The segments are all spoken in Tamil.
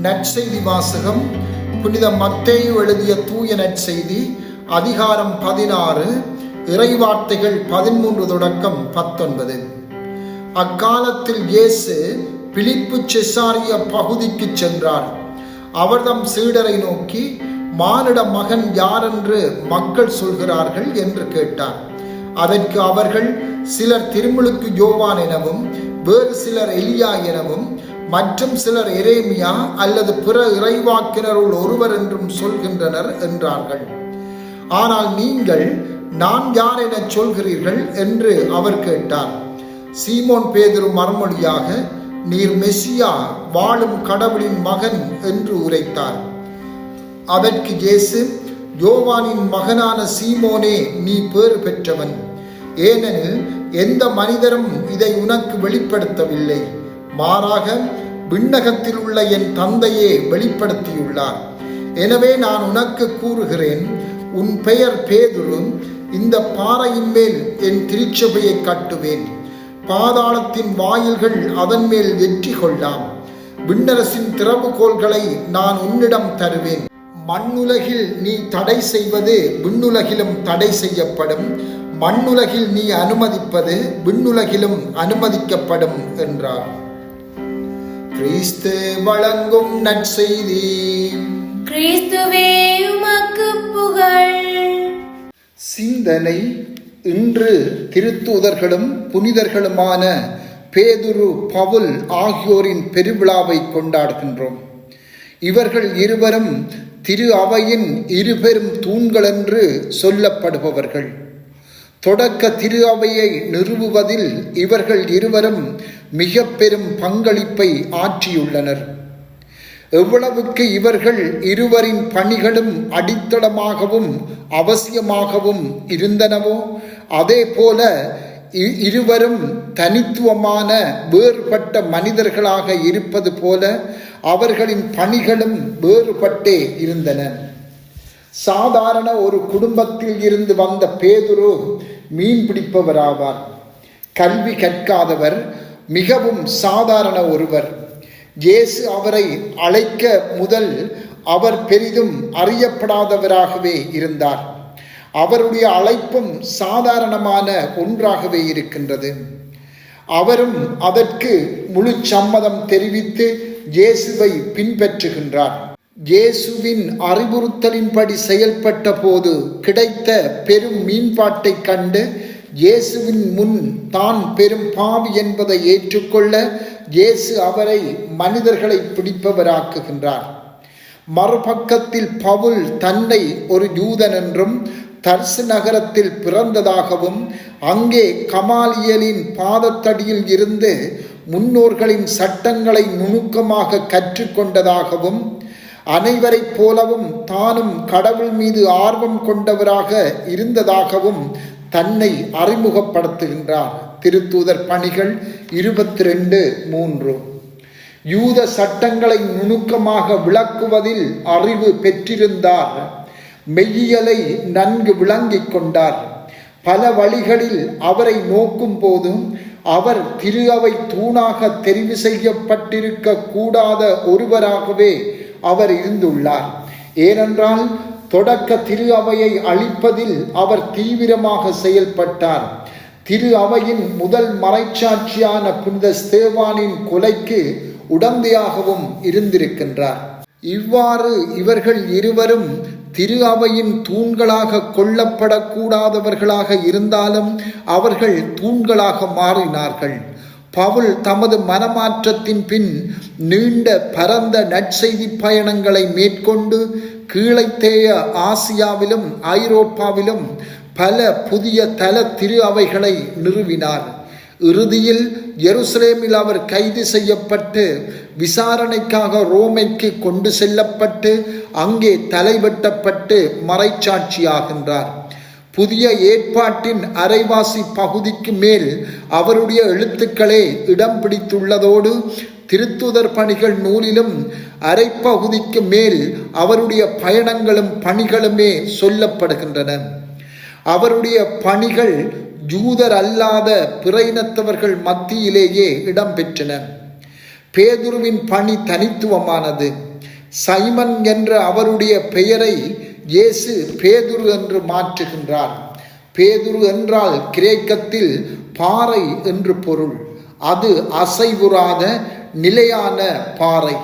நற்செய்தி வாசகம் புனித மத்தேயு எழுதிய தூய நற்செய்தி அதிகாரம் பதினாறு இறைவார்த்தைகள் பதிமூன்று தொடக்கம் பத்தொன்பது. அக்காலத்தில் இயேசு பிலிப்பு செசாரிய பகுதிக்கு சென்றார். அவர்தம் சீடரை நோக்கி மானிட மகன் யாரென்று மக்கள் சொல்கிறார்கள்? என்று கேட்டார். அதற்கு அவர்கள் சிலர் திருமுழுக்கு யோவான் எனவும் வேறு சிலர் எலியா எனவும் மற்றும் சிலர் எரேமியா அல்லது பிற இறைவாக்கினருள் ஒருவர் என்றும் சொல்கின்றனர் என்றார்கள். ஆனால் நீங்கள் நான் யார் என சொல்கிறீர்கள் என்று அவர் கேட்டார். சீமோன் பேதுரு மறுமொழியாக நீர் மெஸ்ஸியா வாழும் கடவுளின் மகன் என்று உரைத்தார். அதற்கு இயேசு யோவானின் மகனான சீமோனே நீ பேறு பெற்றவன். ஏனெனில் எந்த மனிதரும் இதை உனக்கு வெளிப்படுத்தவில்லை. மாறாக விண்ணகத்தில் உள்ள என் தந்தையே வெளிப்படுத்தியுள்ளார். எனவே நான் உனக்கு கூறுகிறேன் உன் பெயர் பேதுரும் இந்த பாறையின் மேல் என் திருச்சபையை கட்டுவேன். பாதாளத்தின் வாயில்கள் அதன் மேல் வெற்றி கொள்ளாம் விண்ணரசின் திறவுகோள்களை நான் உன்னிடம் தருவேன். மண்ணுலகில் நீ தடை செய்வது விண்ணுலகிலும் தடை செய்யப்படும். மண்ணுலகில் நீ அனுமதிப்பது விண்ணுலகிலும் அனுமதிக்கப்படும் என்றார். கிறிஸ்து வழங்கும் நற்செய்தி. கிறிஸ்துவே உமக்கு புகழ். சிந்தனை இன்று திருத்தூதர்களும் புனிதர்களுமான பேதுரு பவுல் ஆகியோரின் பெருவிழாவை கொண்டாடுகின்றோம். இவர்கள் இருவரும் திரு அவையின் இருபெரும் தூண்கள் என்று சொல்லப்படுபவர்கள். தொடக்க திரு அவையை நிறுவுவதில் இவர்கள் இருவரும் மிக பெரும் பங்களிப்பை ஆற்றியுள்ளனர். எவ்வளவுக்கு இவர்கள் இருவரின் பணிகளும் அடித்தளமாகவும் அவசியமாகவும் இருந்தனவோ அதே போல இ- இருவரும் தனித்துவமான வேறுபட்ட மனிதர்களாக இருப்பது போல அவர்களின் பணிகளும் வேறுபட்டே இருந்தன. சாதாரண ஒரு குடும்பத்தில் இருந்து வந்த பேதுரு மீன் பிடிப்பவராவார். கல்வி கற்காதவர் மிகவும் சாதாரண ஒருவர். இயேசு அவரை அழைக்க முதல் அவர் பெரிதும் அறியப்படாதவராகவே இருந்தார். அவருடைய அழைப்பும் சாதாரணமான ஒன்றாகவே இருக்கின்றது. அவரும் அதற்கு முழு சம்மதம் தெரிவித்து இயேசுவை பின்பற்றுகின்றார். இயேசுவின் அறிவுறுத்தலின்படி செயல்பட்ட போது கிடைத்த பெரும் மீன்பாட்டை கண்டு இயேசுவின் முன் தான் பெரும் பாவி என்பதை ஏற்றுக்கொள்ள இயேசு அவரை மனிதர்களை பிடிப்பவராக்குகின்றார். மறுபக்கத்தில் பவுல் தன்னை ஒரு யூதன் என்றும் தர்சு நகரத்தில் பிறந்ததாகவும் அங்கே கமாலியலின் பாதத்தடியில் இருந்து முன்னோர்களின் சட்டங்களை நுணுக்கமாக கற்றுக்கொண்டதாகவும் அனைவரைப் போலவும் தானும் கடவுள் மீது ஆர்வம் கொண்டவராக இருந்ததாகவும் தன்னை அறிமுகப்படுத்துகின்றார். திருத்தூதர் பணிகள் இருபத்தி ரெண்டு மூன்று. யூத சட்டங்களை நுணுக்கமாக விளக்குவதில் அறிவு பெற்றிருந்தார். மெய்யியலை நன்கு விளங்கிக் கொண்டார். பல வழிகளில் அவரை நோக்கும் போதும் அவர் திரு அவை தூணாக தெரிவு செய்யப்பட்டிருக்க கூடாத ஒருவராகவே அவர் இருந்துள்ளார். ஏனென்றால் தொடக்க திரு அவையை அழிப்பதில் அவர் தீவிரமாக செயல்பட்டார். திரு அவையின் முதல் மறைச்சாட்சியான புனித ஸ்தேவானின் கொலைக்கு உடந்தையாகவும் இருந்திருக்கின்றார். இவ்வாறு இவர்கள் இருவரும் திரு அவையின் தூண்களாக கொல்லப்படக்கூடாதவர்களாக இருந்தாலும் அவர்கள் தூண்களாக மாறினார்கள். பவுல் தமது மனமாற்றத்தின் பின் நீண்ட பரந்த நற்செய்தி பயணங்களை மேற்கொண்டு கீழைத்தேய ஆசியாவிலும் ஐரோப்பாவிலும் பல புதிய தல திரு அவைகளை நிறுவினார். இறுதியில் எருசலேமில் அவர் கைது செய்யப்பட்டு விசாரணைக்காக ரோமைக்கு கொண்டு செல்லப்பட்டு அங்கே தலைவெட்டப்பட்டு மறைச்சாட்சியாகின்றார். புதிய ஏற்பாட்டின் அரைவாசி பகுதிக்கு மேல் அவருடைய எழுத்துக்களே இடம் பிடித்துள்ளதோடு திருத்துதர் பணிகள் நூலிலும் அரைப்பகுதிக்கு மேல் அவருடைய பயணங்களும் பணிகளுமே சொல்லப்படுகின்றன. அவருடைய பணிகள் ஜூதர் அல்லாத பிற இனத்தவர்கள் மத்தியிலேயே இடம்பெற்றன பேதுருவின் பணி தனித்துவமானது. சைமன் என்ற அவருடைய பெயரை இயேசு பேதுரு என்று மாற்றுகின்றார் பேதுரு என்றால் கிரேக்கத்தில் பாறை என்று பொருள். அது அசைவுறாத நிலையான பாறை.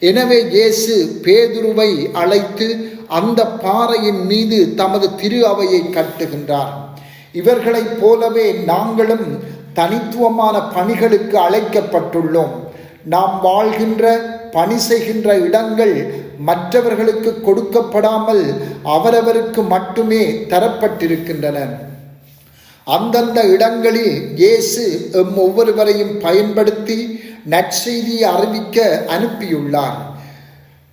எனவே இயேசு பேதுருவை அழைத்து அந்த பாறையின் மீது தமது திரு அவையை கட்டுகின்றார். இவர்களைப் போலவே நாங்களும் தனித்துவமான பணிகளுக்கு அழைக்கப்பட்டுள்ளோம். நாம் வாழ்கின்ற பணி செய்கின்ற இடங்கள் மற்றவர்களுக்கு கொடுக்கப்படாமல் அவரவருக்கு மட்டுமே தரப்பட்டிருக்கின்றன. அந்தந்த இடங்களில் இயேசு எம் ஒவ்வொருவரையும் பயன்படுத்தி நற்செய்தியை அறிவிக்க அனுப்பியுள்ளார்.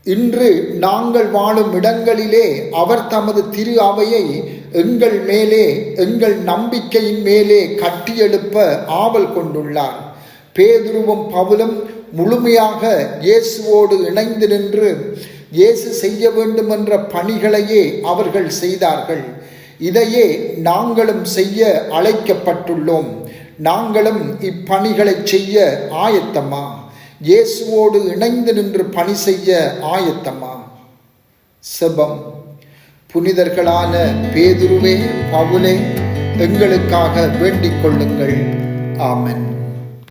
இன்று நாங்கள் வாழும் இடங்களிலே அவர் தமது திரு அவையை எங்கள் மேலே எங்கள் நம்பிக்கையின் மேலே கட்டியெழுப்ப ஆவல் கொண்டுள்ளார். பேதுருவும் பவுலும் முழுமையாக இயேசுவோடு இணைந்து நின்று இயேசு செய்ய வேண்டும் என்ற பணிகளையே அவர்கள் செய்தார்கள். இதையே நாங்களும் செய்ய அழைக்கப்பட்டுள்ளோம். நாங்களும் இப்பணிகளை செய்ய ஆயத்தமா? இயேசுவோடு இணைந்து நின்று பணி செய்ய ஆயத்தமா? செபம். புனிதர்களான பேதுருவே பவுலே எங்களுக்காக வேண்டிக் கொள்ளுங்கள். ஆமென்.